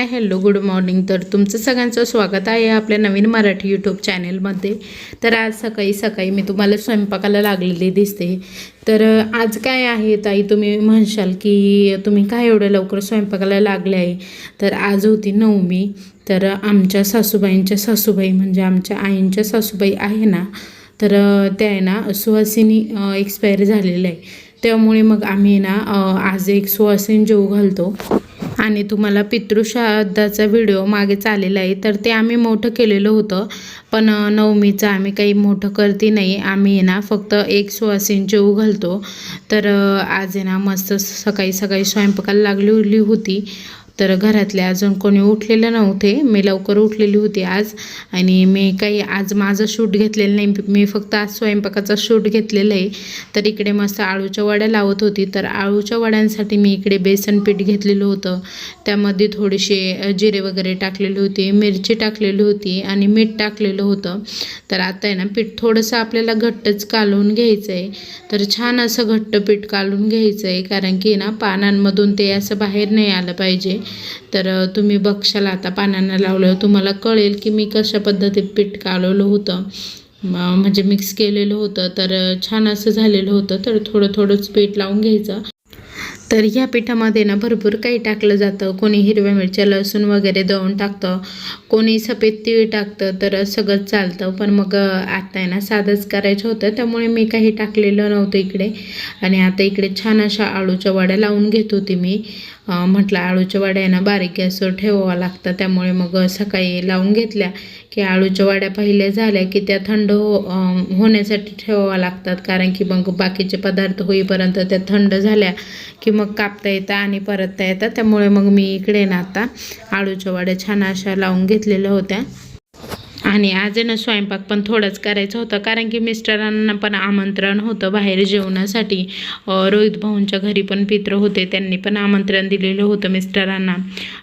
Hi hello good morning तर तुमचं सगळ्यांचं स्वागत आहे आपल्या नवीन मराठी यूट्यूब चॅनेलमध्ये तर आज सकाळी सकाळी मी तुम्हाला स्वयंपाकाला लागलेली दिसते. तर आज काय आहे ताई तुम्ही म्हणशाल की तुम्ही काय एवढं लवकर स्वयंपाकाला लागले आहे? तर आज होती नवमी. तर आमच्या सासूबाईंच्या सासूबाई म्हणजे आमच्या आईंच्या सासूबाई आहे ना तर त्या आहे ना सुहासिनी एक्सपायर झालेल्या आहे. त्यामुळे मग आम्ही ना आज एक सुवासिनी जेव घालतो. आणि तुम्हाला पितृश्राद्धाचा व्हिडिओ मागे चाललेला आहे. तर ते आम्ही मोठं केलेलं होतं. पण नवमीचं आम्ही काही मोठं करते नाही. आम्ही आहे ना फक्त एक सुवासीन जेव घालतो. तर आज आहे ना मस्त सकाळी सकाळी स्वयंपाकाला लागली होती. तर घरातले अजून कोणी उठलेलं नव्हते. मी लवकर उठलेली होती आज आणि मी काही आज माझं शूट घेतलेलं नाही. मी फक्त आज स्वयंपाकाचा शूट घेतलेला आहे. तर इकडे मस्त आळूच्या वड्या लावत होती. तर आळूच्या वड्यांसाठी मी इकडे बेसन पीठ घेतलेलं होतं. त्यामध्ये थोडेसे जिरे वगैरे टाकलेले होते मिरची टाकलेली होती आणि मीठ टाकलेलं होतं. तर आता आहे ना पीठ थोडंसं आपल्याला घट्टच कालवून घ्यायचं आहे. तर छान असं घट्ट पीठ कालून घ्यायचं आहे. कारण की ना पानांमधून ते असं बाहेर नाही आलं पाहिजे. तर तुम्ही बघशाल आता पानांना लावलं तुम्हाला कळेल की मी कशा पद्धतीत पीठ कालवलं होतं. म्हणजे मिक्स केलेलं होतं तर छान असं झालेलं होतं तर थोडं थोडंच पीठ लावून घ्यायचं. तर ह्या पिठामध्ये ना भरपूर काही टाकलं जातं. कोणी हिरव्या मिरच्या लसूण वगैरे दळून टाकतं. कोणी सफेद तीळ टाकतं तर सगळंच चालतं. पण मग आता आहे ना साधंच करायचं होतं. त्यामुळे मी काही टाकलेलं नव्हतं इकडे. आणि आता इकडे छान अशा आळूच्या वड्या लावून घेत होती मी. म्हटलं आळूच्या वड्या आहे ना बारीक गॅसवर ठेवावं लागतं. त्यामुळे मग सकाळी लावून घेतल्या की आळूच्या वड्या पहिल्या झाल्या की त्या थंड हो होण्यासाठी ठेवाव्या लागतात. कारण की मग बाकीचे पदार्थ होईपर्यंत त्या थंड झाल्या की मग कापता येतं आणि परतता येतं. त्यामुळे मग मी इकडे ना आता आळूच्या वड्या छान अशा लावून घेतलेल्या होत्या. आणि आज आहे ना स्वयंपाक पण थोडाच करायचा होता कारण की मिस्टरांना पण आमंत्रण होतं बाहेर जेवणासाठी. रोहित भाऊंच्या घरी पण पित्र होते त्यांनी पण आमंत्रण दिलेलं होतं मिस्टरांना.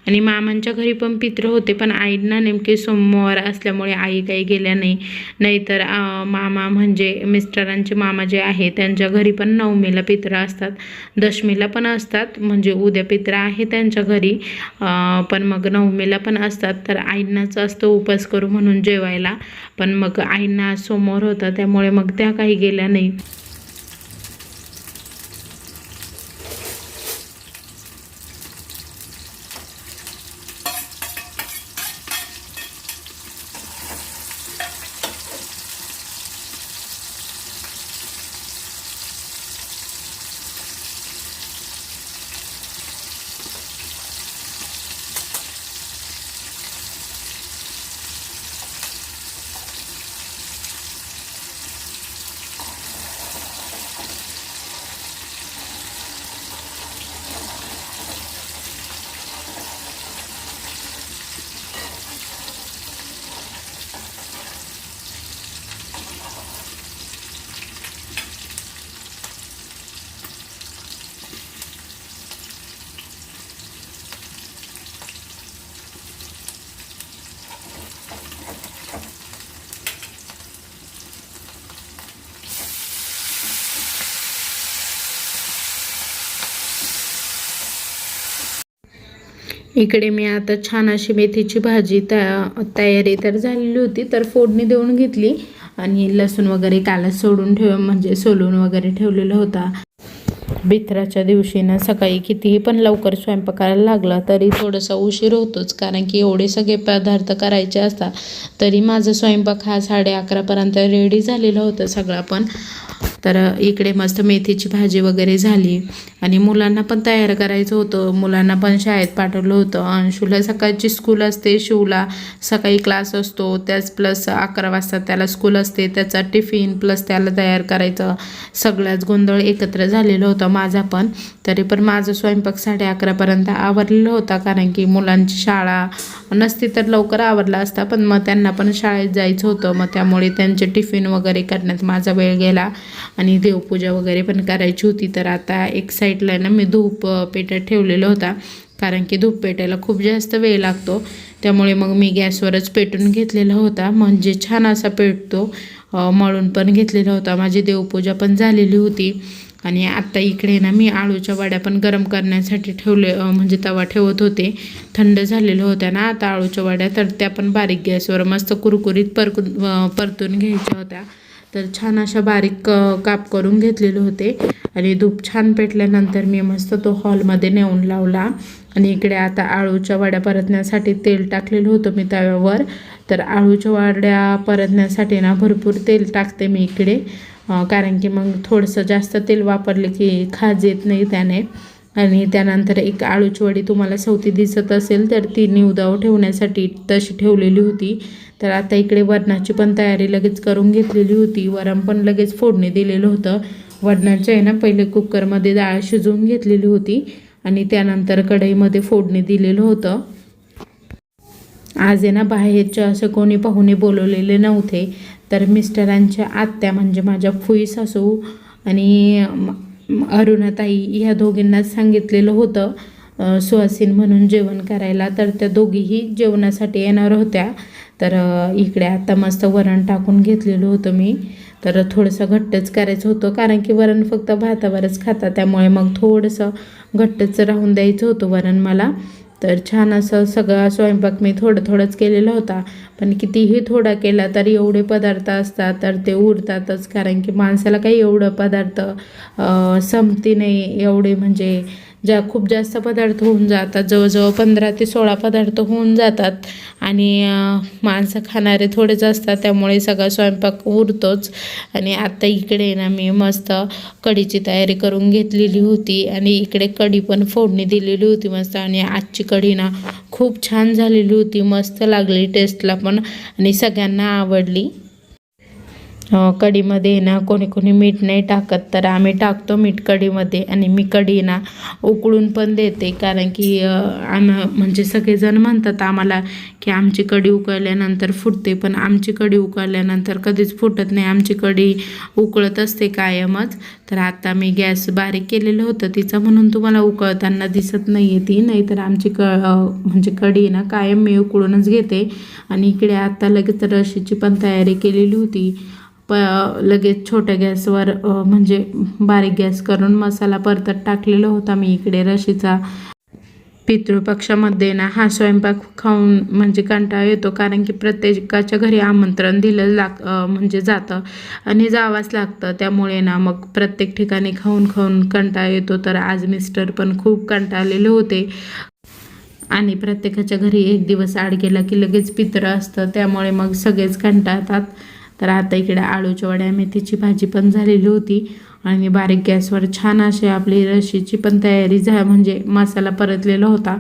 आणि मामांच्या घरी पण पित्र होते पण आईंना नेमके सोमवार असल्यामुळे आई काही गेल्या नाही. नाहीतर मामा म्हणजे मिस्टरांचे मामा जे आहे त्यांच्या घरी पण नवमीला पित्र असतात. दशमीला पण असतात म्हणजे उद्या पित्र आहे त्यांच्या घरी. पण मग नवमीला पण असतात तर आईंनाच असतो उपास करू म्हणून जेवायला. पण मग आईंना आज सोमवार होता त्यामुळे मग त्या काही गेल्या नाही. इकडे मी आता छान अशी मेथीची भाजी तया तयारी तर झालेली होती तर फोडणी देऊन घेतली आणि लसूण वगैरे कालच सोडून ठेव म्हणजे सोलून वगैरे ठेवलेला होता. भित्राच्या दिवशी ना सकाळी कितीही पण लवकर स्वयंपाकाला लागला तरी थोडासा उशीर होतोच कारण की एवढे सगळे पदार्थ करायचे असतात तरी माझा स्वयंपाक हा साडे अकरापर्यंत रेडी झालेला होता सगळा पण. तर इकडे मस्त मेथीची भाजी वगैरे झाली. आणि मुलांना पण तयार करायचं होतं. मुलांना पण शाळेत पाठवलं होतं. अंशूला सकाळची स्कूल असते. शिवला सकाळी क्लास असतो. त्याच प्लस अकरा वाजता त्याला स्कूल असते. त्याचा टिफिन प्लस त्याला तयार करायचं. सगळाच गोंधळ एकत्र झालेला होता. माझा पण. तरी पण माझं स्वयंपाक साडे अकरापर्यंत आवरलेलं होता कारण की मुलांची शाळा नसती तर लवकर आवरला असता पण मग त्यांना पण शाळेत जायचं होतं. मग त्यामुळे त्यांचे टिफिन वगैरे करण्यात माझा वेळ गेला आणि देवपूजा वगैरे पण करायची होती. तर आता एक साईडला ना मी धूप पेटत ठेवलेला होता कारण की धूप पेटायला खूप जास्त वेळ लागतो. त्यामुळे मग मी गॅसवरच पेटून घेतलेला होता. म्हणजे छान असा पेटतो मळून पण घेतलेला होता. माझी देवपूजा पण झालेली होती. आणि आत्ता इकडे ना मी आळूच्या वड्या पण गरम करण्यासाठी ठेवले म्हणजे तवा ठेवत होते. थंड झालेलं होत्या ना आता आळूच्या वड्या तर त्या पण बारीक गॅसवर मस्त कुरकुरीत परकून परतून घ्यायच्या होत्या. तर छान अशा बारीक काप करून घेतलेले होते. आणि धूप छान पेटल्यानंतर मी मस्त तो हॉलमध्ये नेऊन लावला. आणि इकडे आता आळूच्या वड्या परतण्यासाठी तेल टाकलेलं होतं मी तव्यावर. तर आळूच्या वड्या परतण्यासाठी ना भरपूर तेल टाकते मी इकडे. कारण की मग थोडंसं जास्त तेल वापरले की खाज येत नाही त्याने. आणि त्यानंतर एक आळूची वडी तुम्हाला सवती दिसत असेल तर ती निवदाव ठेवण्यासाठी तशी ठेवलेली होती. तर आता इकडे वरणाची पण तयारी लगेच करून घेतलेली होती. वरण पण लगेच फोडणी दिलेलं होतं. वरणाचं आहे ना पहिले कुकरमध्ये डाळ शिजवून घेतलेली होती आणि त्यानंतर कढईमध्ये फोडणी दिलेलं होतं. आज आहे ना बाहेरचे असं कोणी पाहुणे बोलवलेले नव्हते. तर मिस्टरांच्या आत्या म्हणजे माझ्या फुई सासू आणि अरुणाताई ह्या दोघींनाच सांगितलेलं होतं. सुहासीन म्हणून जेवण करायला. तर त्या दोघीही जेवणासाठी येणार होत्या. तर इकडे आता मस्त वरण टाकून घेतलेलं होतं मी. तर थोडंसं घट्टच करायचं होतं. कारण की वरण फक्त भातावरच खाता त्यामुळे मग थोडंसं घट्टच राहून द्यायचं होतं वरण मला. तर छान असं सगळा स्वयंपाक मी थोडं थोडंच केलेला होता. पण कितीही थोडा केला तरी एवढे पदार्थ असतात तर ते उरतातच. कारण की माणसाला काही एवढं पदार्थ संपती नाही एवढे म्हणजे ज्या खूप जास्त पदार्थ होऊन जातात जवळजवळ पंधरा ते सोळा पदार्थ होऊन जातात आणि माणसं खाणारे थोडेच असतात त्यामुळे सगळा स्वयंपाक उरतोच. आणि आत्ता इकडे ना मी मस्त कढीची तयारी करून घेतलेली होती आणि इकडे कढी पण फोडणी दिलेली होती मस्त आणि आजची कढी ना खूप छान झालेली होती मस्त लागली टेस्टला पण आणि सगळ्यांना आवडली. कढीमध्ये ना कोणी कोणी मीठ नाही टाकत तर आम्ही टाकतो मीठ कढीमध्ये आणि मी कढी ना उकळून पण देते. कारण की अं, आम म्हणजे सगळेजण म्हणतात आम्हाला की आमची कढी उकळल्यानंतर फुटते पण आमची कढी उकळल्यानंतर कधीच फुटत नाही. आमची कढी उकळत असते कायमच. तर आता मी गॅस बारीक केलेलं होतं तिचं म्हणून तुम्हाला उकळताना दिसत नाही आहे ती. नाहीतर आमची क म्हणजे कढी ना कायम मी उकळूनच घेते. आणि इकडे आता लगेच रशीची पण तयारी केलेली होती. प लगेच छोट्या गॅसवर म्हणजे बारीक गॅस करून मसाला परतत टाकलेला होता मी इकडे रशीचा. पितृपक्षामध्ये ना हा स्वयंपाक खाऊन म्हणजे कंटाळा येतो कारण की प्रत्येकाच्या घरी आमंत्रण दिलं लाग म्हणजे जातं आणि जावंच लागतं. त्यामुळे ना मग प्रत्येक ठिकाणी खाऊन खाऊन कंटाळा येतो. तर आज मिस्टर पण खूप कंटाळलेले होते. आणि प्रत्येकाच्या घरी एक दिवस आड गेला की लगेच पित्र असतं. त्यामुळे मग सगळेच कंटाळतात. तर आता इकडे आळूच्या वड्या मेथीची भाजी पण झालेली होती. आणि बारीक गॅसवर छान अशी आपली रशीची पण तयारी झा म्हणजे मसाला परतलेला होता.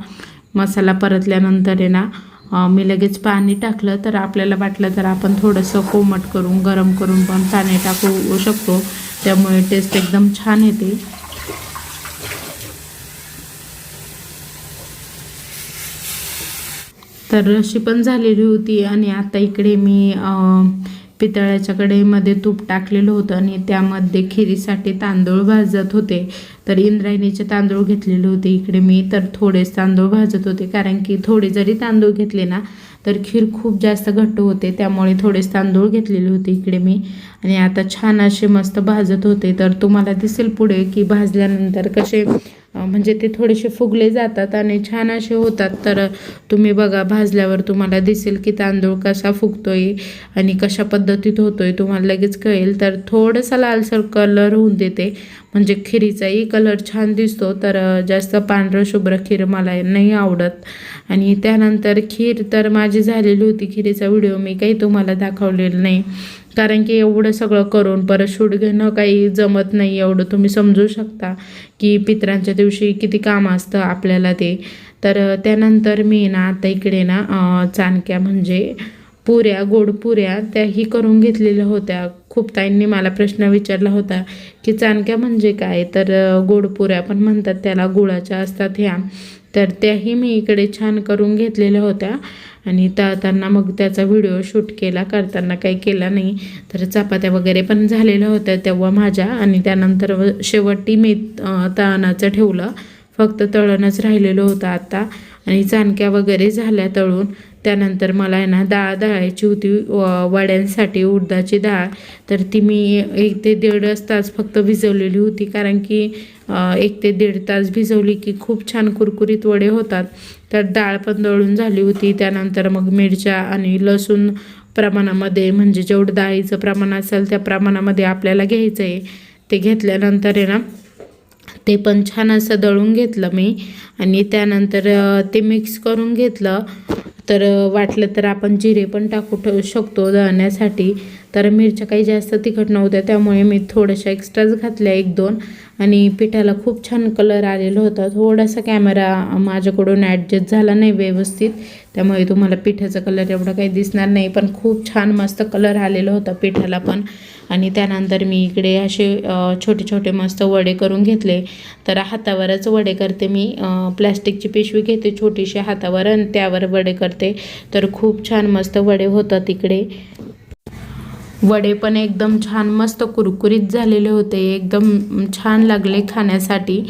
मसाला परतल्यानंतर आहे ना मी लगेच पाणी टाकलं. तर आपल्याला वाटलं तर आपण थोडंसं कोमट करून गरम करून पण पाणी टाकू शकतो. त्यामुळे टेस्ट एकदम छान येते. तर रशी पण झालेली होती. आणि आता इकडे मी पितळाच्या कढईमध्ये तूप टाकलेलं होतं आणि त्यामध्ये खिरीसाठी तांदूळ भाजत होते. तर इंद्रायणीचे तांदूळ घेतलेले होते. इकडे मी तर थोडेच तांदूळ भाजत होते. कारण की थोडे जरी तांदूळ घेतले ना तर खीर खूप जास्त घट्ट होते. त्यामुळे थोडेच तांदूळ घेतलेले होते. इकडे मी आणि आता छान असे मस्त भाजत होते. तर तुम्हाला दिसेल पुढे की भाजल्यानंतर कसे म्हणजे ते थोडेसे फुगले जातात आणि छान असे होतात. तर तुम्ही बघा भाजल्यावर तुम्हाला दिसेल की तांदूळ कसा फुगतोय आणि कशा पद्धतीत होतोय तुम्हाला लगेच कळेल. तर थोडासा लालसर कलर होऊन देते. म्हणजे खिरीचाही कलर छान दिसतो. तर जास्त पांढरं शुभ्र खीर मला नाही आवडत. आणि त्यानंतर खीर तर माझी झालेली होती. खिरीचा व्हिडिओ मी काही तुम्हाला दाखवलेला नाही. कारण की एवढं सगळं करून परत शूट घेणं काही जमत नाही एवढं. तुम्ही समजू शकता की पित्रांच्या दिवशी किती काम असतं आपल्याला ते. तर त्यानंतर मी ना आता इकडे ना चाणक्या म्हणजे पुऱ्या गोड पुऱ्या त्याही करून घेतलेल्या होत्या. खूप ताईंनी मला प्रश्न विचारला होता की चाणक्या म्हणजे काय? तर गोडपुऱ्या गोड पुऱ्या पण म्हणतात त्याला गुळाच्या असतात ह्या. तर त्याही मी इकडे छान करून घेतलेल्या होत्या. आणि तळताना मग त्याचा व्हिडिओ शूट केला. करताना काही केला नाही. तर चपात्या वगैरे पण झालेल्या होत्या तेव्हा माझ्या. आणि त्यानंतर शेवटी मी तळणाचं ठेवलं. फक्त तळणच राहिलेलं होतं आता. आणि चाणक्या वगैरे झाल्या तळून. त्यानंतर मला आहे ना डाळ दळायची होती. व- वड्यांसाठी उडदाची डाळ. तर ती मी एक ते दीड तास फक्त भिजवलेली होती. कारण की एक ते दीड तास भिजवली की खूप छान कुरकुरीत वडे होतात. तर डाळ पण दळून झाली होती. त्यानंतर मग मिरच्या आणि लसूण प्रमाणामध्ये म्हणजे जेवढं डाळीचं प्रमाण असेल त्या प्रमाणामध्ये आपल्याला घ्यायचं आहे ते घेतल्यानंतर आहे ना ते पण छान असं दळून घेतलं मी. आणि त्यानंतर ते मिक्स करून घेतलं. तर वाटलं तर आपण जिरे पण टाकू ठेवू शकतो दळण्यासाठी. तर मिरच्या काही जास्त तिखट नव्हत्या त्यामुळे मी थोड्याशा एक्स्ट्राच घातल्या एक दोन. आणि पिठाला खूप छान कलर आलेला होता. थोडासा कॅमेरा माझ्याकडून ॲडजस्ट झाला नाही व्यवस्थित. त्यामुळे तुम्हाला पिठाचा कलर एवढा काही दिसणार नाही पण खूप छान मस्त कलर आलेला होता पिठाला पण. आणि त्यानंतर मी इकडे असे छोटे छोटे मस्त वडे करून घेतले. तर हातावरच वडे करते मी. प्लॅस्टिकची पिशवी घेते छोटीशी हातावर आणि त्यावर वडे करते. तर खूप छान मस्त वडे होतात इकडे. वडे पण एकदम छान मस्त कुरकुरीत झालेले होते. एकदम छान लागले खाण्यासाठी.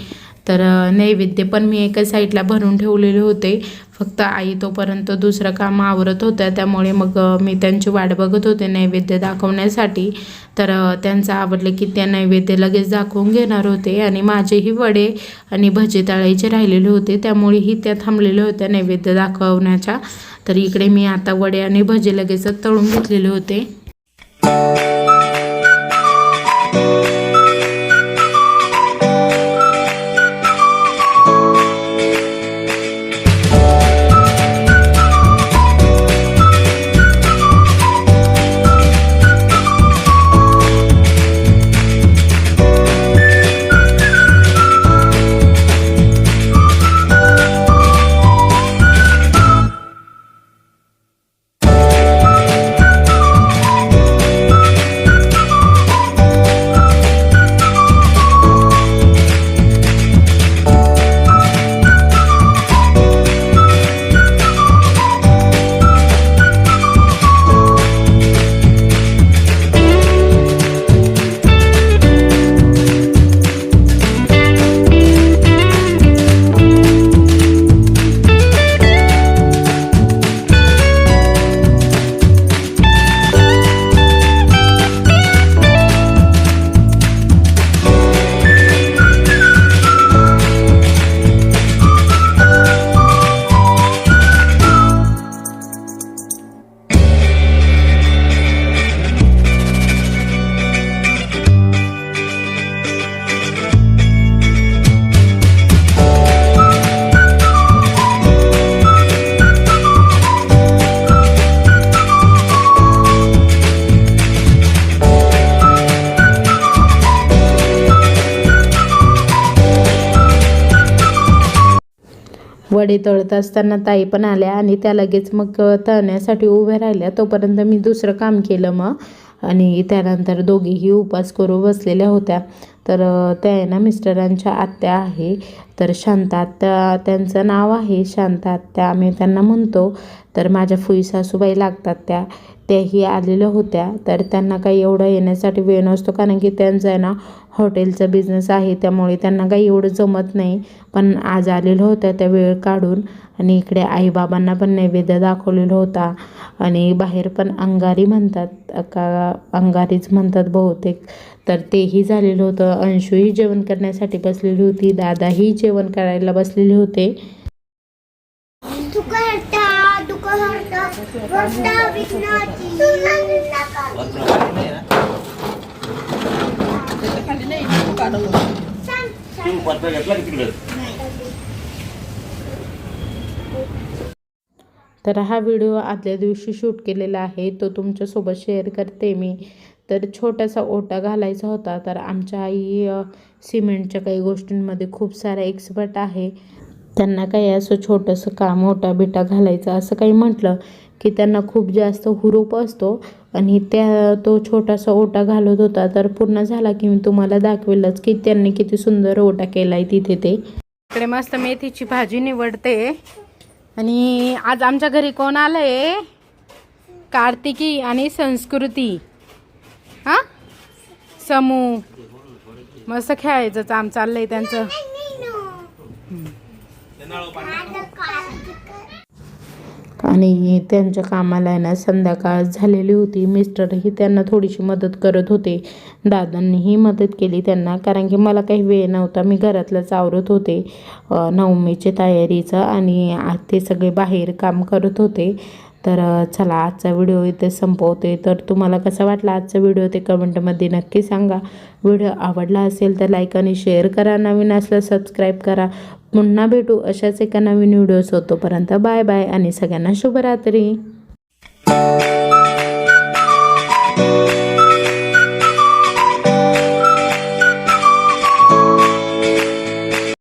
तर नैवेद्य पण मी एका साईडला भरून ठेवलेले होते. फक्त आई तोपर्यंत दुसरं काम आवरत होत्या. त्यामुळे मग मी त्यांची वाट बघत होते नैवेद्य दाखवण्यासाठी. तर त्यांचं आवडलं की त्या नैवेद्य लगेच दाखवून घेणार होते. आणि माझेही वडे आणि भजे तळायचे राहिलेले होते. त्यामुळेही त्या थांबलेल्या होत्या नैवेद्य दाखवण्याच्या. तर इकडे मी आता वडे आणि भजे लगेचच तळून घेतलेले होते. वडे तळत असताना ताई पण आल्या आणि त्या लगेच मग तळण्यासाठी उभ्या राहिल्या. तोपर्यंत मी दुसरं काम केलं मग. आणि त्यानंतर दोघीही उपास करू बसलेल्या होत्या. तर त्या आहे ना मिस्टरांच्या आत्या आहे. तर शांता आत्या त्यांचं नाव आहे शांता आत्या. आम्ही त्यांना म्हणतो तर माझ्या फुई सासूबाई लागतात त्या. त्याही आलेल्या होत्या. तर त्यांना काही एवढं येण्यासाठी वेळ नसतो कारण की त्यांचा आहे ना हॉटेलचा बिझनेस आहे त्यामुळे त्यांना काही एवढं जमत नाही. पण आज आलेलं होत्या त्या वेळ काढून आणि इकडे आईबाबांना पण नैवेद्य दाखवलेला होता. आणि बाहेर पण अंगारी म्हणतात का अंगारीच म्हणतात बहुतेक. तर तेही झालेलं होतं. अंशूही जेवण करण्यासाठी बसलेली होती दादाही जेवण करायला बसलेले होते. तर हा व्हिडिओ आदल्या दिवशी शूट केलेला आहे. तो तुमच्यासोबत शेअर करते मी. तर छोटासा ओटा घालायचा होता. तर आमच्या आई सिमेंटच्या काही गोष्टींमध्ये खूप सारा एक्सपर्ट आहे. त्यांना काही असं छोटंसं काम ओटा बिटा घालायचं असं काही म्हटलं. की त्यांना खूप जास्त हुरूप असतो. आणि त्या तो छोटासा ओटा घालत होता. तर पूर्ण झाला की मी तुम्हाला दाखवेलच की त्यांनी किती सुंदर ओटा केला आहे तिथे ते. इकडे मस्त मेथीची भाजी निवडते. आणि आज आमच्या घरी कोण आलंय? कार्तिकी आणि संस्कृती. हा? समू. मस्त खेळायचं काम चाललंय त्यांचं. आणि त्यांच्या कामाला आहे ना संध्याकाळ झालेली होती. मिस्टरही त्यांना थोडीशी मदत करत होते. दादांनीही मदत केली त्यांना कारण की मला काही वेळ नव्हता. मी घरातलंच आवरत होते. नवमीच्या तयारीचं आणि ते सगळे बाहेर काम करत होते. तर चला आजचा व्हिडिओ इथे संपवते. तर तुम्हाला कसा वाटला आजचा व्हिडिओ ते कमेंटमध्ये नक्की सांगा. व्हिडिओ आवडला असेल तर लाईक आणि शेअर करा. नवीन असलं सबस्क्राईब करा. पुन्हा भेटू अशाच एका नवीन व्हिडिओ होतोपर्यंत बाय बाय आणि सगळ्यांना शुभरात्री.